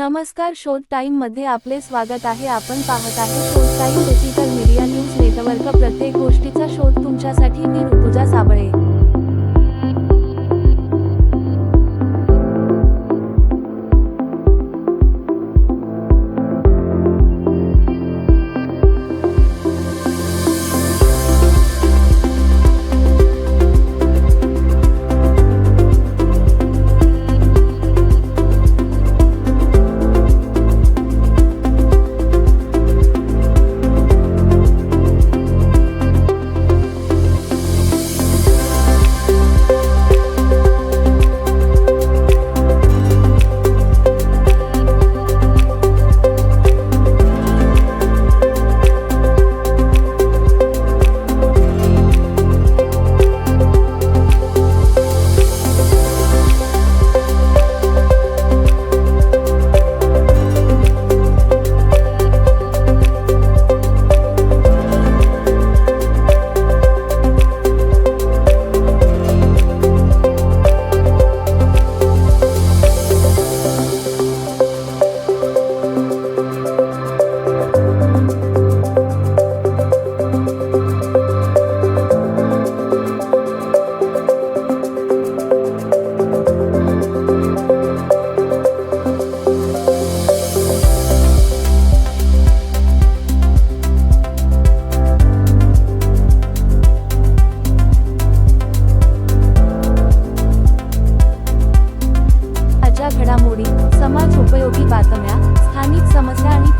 नमस्कार शोध टाइममध्ये आपले स्वागत आहे. आपण पाहत आहे Shodh time digital media news network. प्रत्येक गोष्टीचा शोध तुमच्यासाठी मी ऋतुजा साबळे.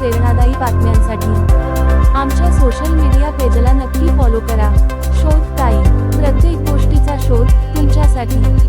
प्रेरणादायी बातम्यांसाठी आमच्या सोशल मीडिया पेजला नक्की फॉलो करा. शोध ताई. प्रत्येक गोष्टीचा शोध तुमच्यासाठी.